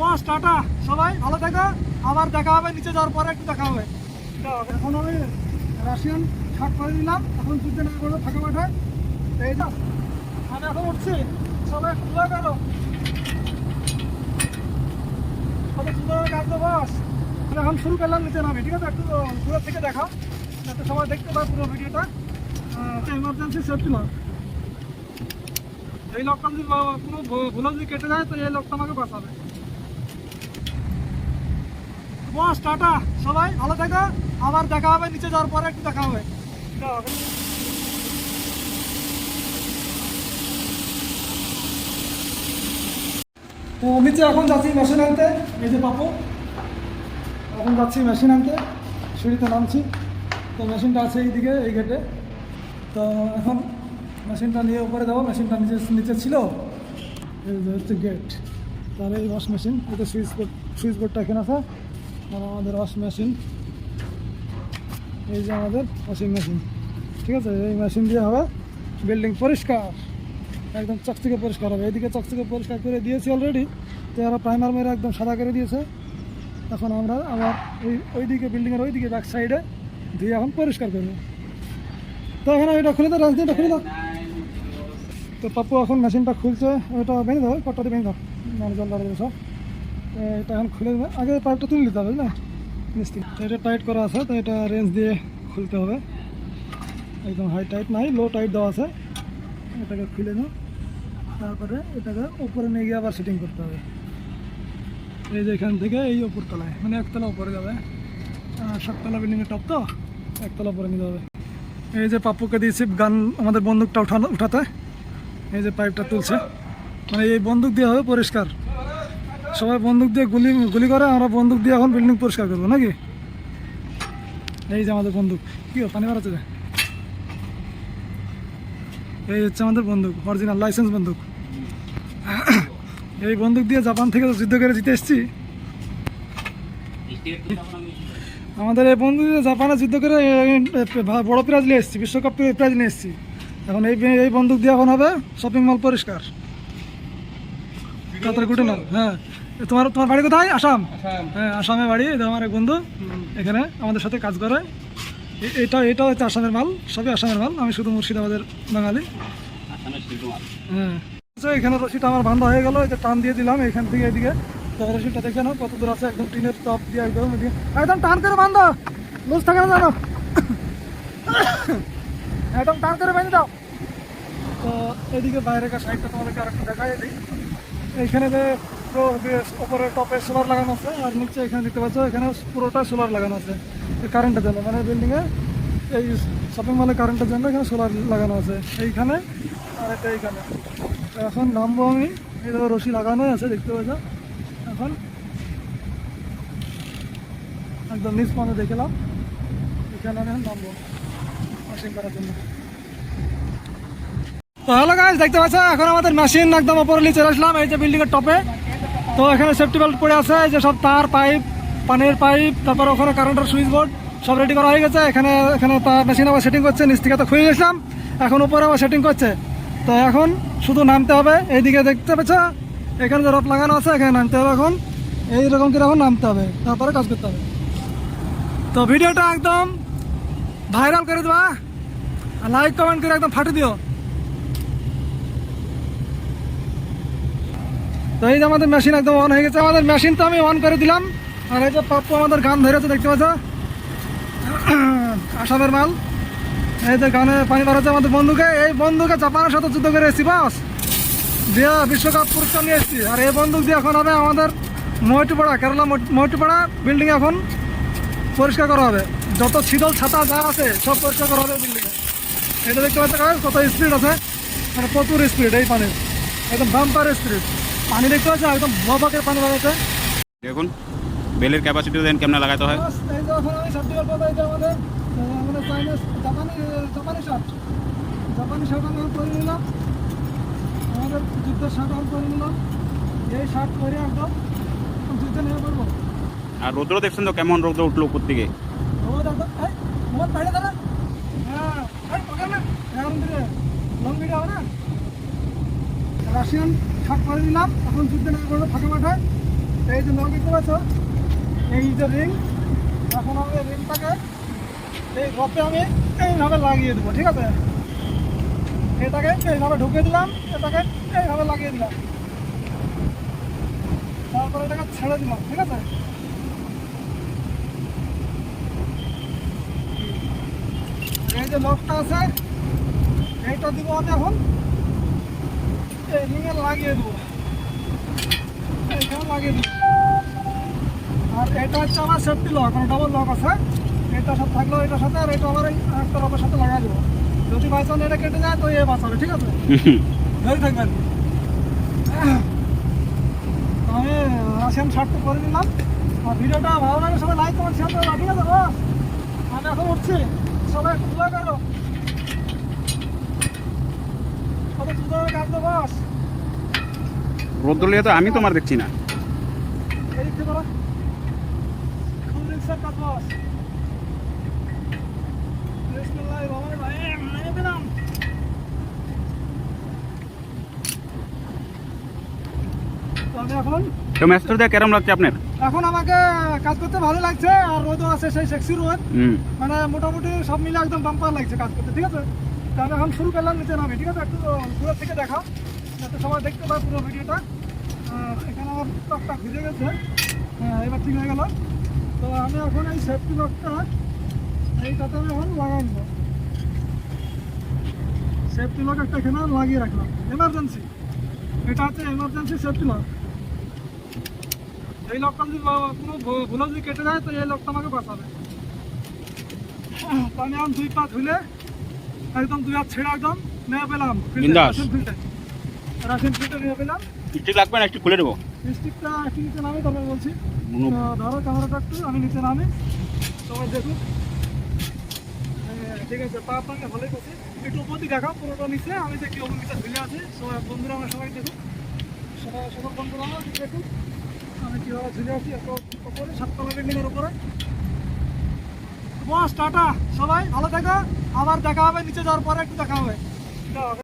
বস tata. সবাই ভালো থাকো। আবার দেখা হবে, নিচে যাওয়ার পরে একটু দেখা হবে। এখন আমি রাশিয়ান শার্ট করে দিলাম এখন যুদ্ধ না করব ফাঁকা মাঠে। এই যা আমি এখন উঠছি। সবাই খুলে কত সুন্দর আমি এখন শুরু করলাম নিচে নামে। ঠিক আছে, একটু দূরের থেকে দেখা যাতে সবাই দেখতে পায় পুরো ভিডিওটা। এমার্জেন্সি সেফটি লক এই লকটা যদি কোনো ভুলে যদি কেটে যায়, তো এই লকটা আমাকে বাঁচাবে। বস, টাটা, সবাই ভালো থাকো। আবার দেখা হবে, নিচে যাওয়ার পরে একটু দেখা হবে। তো নিচে এখন যাচ্ছি মেশিন আনতে। এই যে পাপু এখন যাচ্ছি মেশিন আনতে। সিঁড়িতে নামছি। তো মেশিনটা আছে এইদিকে, এই গেটে তো এখন মেশিনটা নিয়ে উপরে যাব। মেশিনটা নিচে নিচে ছিল। গেট তাহলে এই ওয়াশ মেশিন এটা সুইচ বোর্ড সুইচ বোর্ডটা এখানে আর আমাদের ওয়াশ মেশিন এই যে আমাদের ওয়াশিং মেশিন ঠিক আছে? এই মেশিন দিয়ে হবে বিল্ডিং পরিষ্কার। একদম চকচকে পরিষ্কার হবে। এদিকে চকচকে পরিষ্কার করে দিয়েছি অলরেডি তো এরা প্রাইমার মেরে একদম সাদা করে দিয়েছে। এখন আমরা আবার ওই, ওইদিকে বিল্ডিংয়ের ওইদিকে ব্যাক সাইডে দিয়ে এখন পরিষ্কার করব। তো এখন এটা খুলে দাও রাজনীতিটা খুলে দাও। তো পাপ্পু এখন মেশিনটা খুলছে। ওটা বেঁধে দাও কটটা বেঁধে দাও। মানে জল দাঁড়িয়ে সব। এটা এখন খুলে দেবে। আগে পাইপটা তুলে নিতে হবে মিস্ত্রি তো এটা টাইট করা আছে, তো এটা রেঞ্জ দিয়ে খুলতে হবে। একদম হাই টাইট নাই লো টাইট দেওয়া আছে। এটাকে খুলে দাও তারপরে এটাকে উপরে নিয়ে গিয়ে আবার সেটিং করতে হবে। এই যে এখান থেকে এই উপর তলায় মানে একতলা উপরে যাবে। সাততলা বিল্ডিংয়ের টপ তো, একতলা উপরে নিতে হবে। এই যে পাপ্পুকে দিয়েছি, গান আমাদের বন্দুকটা উঠানো উঠাতে। এই যে পাইপটা তুলছে। মানে এই বন্দুক দিয়ে হবে পরিষ্কার। সবাই বন্দুক দিয়ে গুলি গুলি করে, আমরা বন্দুক দিয়ে এখন বিল্ডিং পরিষ্কার করব, নাকি? এই যে আমাদের বন্দুক। কি পানি যে? এই হচ্ছে আমাদের বন্দুক অরিজিনাল লাইসেন্স বন্দুক। এই বন্দুক দিয়ে জাপান থেকে যুদ্ধ করে জিতে এসেছি। আমাদের এই বন্ধু জাপানে যুদ্ধ করে বড় প্রাইজ নিয়ে এসেছি, বিশ্বকাপ প্রাইজ নিয়ে এসেছি। এখন এই এই বন্দুক দিয়ে এখন হবে শপিং মল পরিষ্কার। গুটে নাও হ্যাঁ। তোমার তোমার বাড়ি কোথায়? আসাম? হ্যাঁ আসামে বাড়ি। এটা আমার এক বন্ধু এখানে আমাদের সাথে কাজ করে। এটা এটা হচ্ছে আসামের মাল। সবই আসামের মাল। আমি শুধু মুর্শিদাবাদের বাঙালি। হ্যাঁ। এখানে রশিটা আমার বান্ধা হয়ে গেল। এটা টান দিয়ে দিলাম এখান থেকে এদিকে। তো রশিটা দেখে নাও কত দূর আছে। একদম টিনের টপ দিয়ে একদম একদম টান করে বান্ধো। লুজ থাকে না জানো একদম টান করে বেঁধে দাও। তো এদিকে বাইরের সাইডটা তোমাদেরকে আরেকটা দেখাই দিই। এইখানে যে উপরে টপে সোলার লাগানো আছে, আর নিচে এখানে দেখতে পাচ্ছ, এখানে পুরোটা সোলার লাগানো আছে কারেন্টের জন্য। মানে বিল্ডিংয়ে এই শপিং মলে কারেন্টের জন্য এখানে সোলার লাগানো আছে, এইখানে আর এটা এইখানে। এখন নামবো আমি, এই রশি লাগানোই আছে, দেখতে পাচ্ছ? এখন একদম নিচ পর্যন্ত দেখলাম এখানে আমি এখন নামবো ওয়াশিং করার জন্য। তো হ্যালো গাইজ দেখতে পাচ্ছ এখন আমাদের মেশিন একদম উপরে নিচে আসলাম, এই যে বিল্ডিং এর টপে তো এখানে সেফটি বেল্ট পড়ে আছে, এই যে সব তার পাইপ পানির পাইপ তারপর ওখানে কারেন্টের সুইচ বোর্ড সব রেডি করা হয়ে গেছে। এখানে এখানে তার মেশিন আবার সেটিং করছে, নিচ থেকে তো খুঁজে গেছিলাম এখন উপরে আবার সেটিং করছে। তো এখন শুধু নামতে হবে, এইদিকে দেখতে পাচ্ছ এখানে যে রপ লাগানো আছে, এখানে নামতে হবে এখন। এইরকম করে এখন নামতে হবে, তারপরে কাজ করতে হবে। তো ভিডিওটা একদম ভাইরাল করে দেবা। লাইক কমেন্ট করে একদম ফাটে দিও। তো এই যে আমাদের মেশিন একদম অন হয়ে গেছে। আমাদের মেশিন তো আমি অন করে দিলাম। আর এই যে পাপ্পু আমাদের গান ধরেছে, দেখতে পাচ্ছ? আসামের মাল। এই যে গানে পানি বাড়াচ্ছে আমাদের বন্ধুকে। এই বন্ধুকে জাপানের সাথে যুদ্ধ করে এসেছি, বাস। দিয়ে বিশ্বকাপ পুরস্কার নিয়ে এসেছি। আর এই বন্দুক দিয়ে এখন হবে আমাদের মহিটিপাড়া কেরালা মহিটিপাড়া বিল্ডিং এখন পরিষ্কার করা হবে। যত শীতল ছাতা যা আছে, সব পরিষ্কার করা হবে বিল্ডিংয়ে এটা দেখতে পাচ্ছ কত স্পিড আছে? মানে প্রচুর স্পিড এই পানির। একদম বাম্পার স্পিড পানি দেখতে পাচ্ছ একদম ববাকের পানি বাড়াচ্ছে দেখুন বেলের ক্যাপাসিটি দেন কেমন লাগাতে হয়। জাপানি জাপানি শার্ট আমি নিলাম। আমাদের শার্ট আমি নিলাম। এই শার্ট একদম যুদ্ধে নেমে পড়ব। আর রৌদ্র দেখছেন তো কেমন রৌদ্র উঠল উপর থেকে হ্যাঁ রাশিয়ান শার্ট পরে নিলাম এখন যুদ্ধে নেমে পড়ব ফাঁকা মাঠে এই যে নদী করেছ এই যে রিং এখন আমি রিংটাকে এই রথে আমি এইভাবে লাগিয়ে দেবো, ঠিক আছে? এটাকে এইভাবে ঢুকে দিলাম, এটাকে এইভাবে লাগিয়ে দিলাম। তারপরে এটাকে ছেড়ে দিলাম, ঠিক আছে? এই যে লকটা আছে, এইটা দিব আমি এখন। এই লাগিয়ে দেবো এইখানে লাগিয়ে দেবো আর এটা হচ্ছে আমার সেফটি লক মানে ডবল লক আছে এটা সাথে থাকল এটার সাথে আর এটা আমার একটা লকের সাথে লাগাই দেবো যদি বাইচান এটা কেটে যায় তো এ বাঁচাবে ঠিক আছে ধরে থাকবেন আমি রাশিয়ান শার্ট করে নিলাম আর ভিডিওটা ভালো লাগে সবাই লাইক কমেন্ট শেয়ার করো আছে বস আমি এখন উঠছি সবাই একটু করো কত সুন্দর কাটতো বস রোদ্দুলিয়ে তো আমি তোমার দেখছি না। তো ম্যাচটা কেরম লাগছে আপনার? এখন আমাকে কাজ করতে ভালো লাগছে আর রোদও আছে সেই সেক্সি রোদ। মানে মোটামুটি সব মিলে একদম বাম্পার লাগছে কাজ করতে ঠিক আছে? তো আমি এখন শুরু করলাম, নিচে নামি, ঠিক আছে? একটু দূরের থেকে দেখা। যাতে সবাই দেখতে পায় পুরো ভিডিওটা। এখানে আমার লকটা ভিজে গেছে। হ্যাঁ এবার ঠিক হয়ে গেল। তো আমি এখন এই সেফটি লকটা এইটাতে আমি এখন লাগাই সেফটি লক একটা এখানে লাগিয়ে রাখলাম। এমার্জেন্সি এটা হচ্ছে এমার্জেন্সি সেফটি লক এই লকটা যদি কোনো ভুলে যদি কেটে যায়, তো এই লকটা আমাকে বাঁচাবে। তো আমি এখন দুই পা ধুলে একদম দুই হাত ছেড়ে একদম নিয়ে পেলাম। বিন্দাস। রাশিয়ান ফিল্টার নিয়ে পেলাম। ঠিক লাগবে না একটু খুলে দেবো স্টিকটা একটু নিচে নামি তবে বলছি। ধরো ক্যামেরাটা একটু আমি নিচে নামি। সবাই দেখুন হ্যাঁ, ঠিক আছে পা আপনাকে ভালোই করছে। একটু উপর দিয়ে দেখাও পুরোটা নিচে। আমি দেখি ওপর নিচে ঝুলে আছে। সবাই বন্ধুরা আমার সবাই দেখুন সবাই সকল বন্ধুরা দেখুন আমি কীভাবে ঝুলে আছি এত উপরে সাততলা বিল্ডিংয়ের উপরে। বস টাটা সবাই ভালো থাকো। আবার দেখা হবে নিচে যাওয়ার পরে একটু দেখা হবে।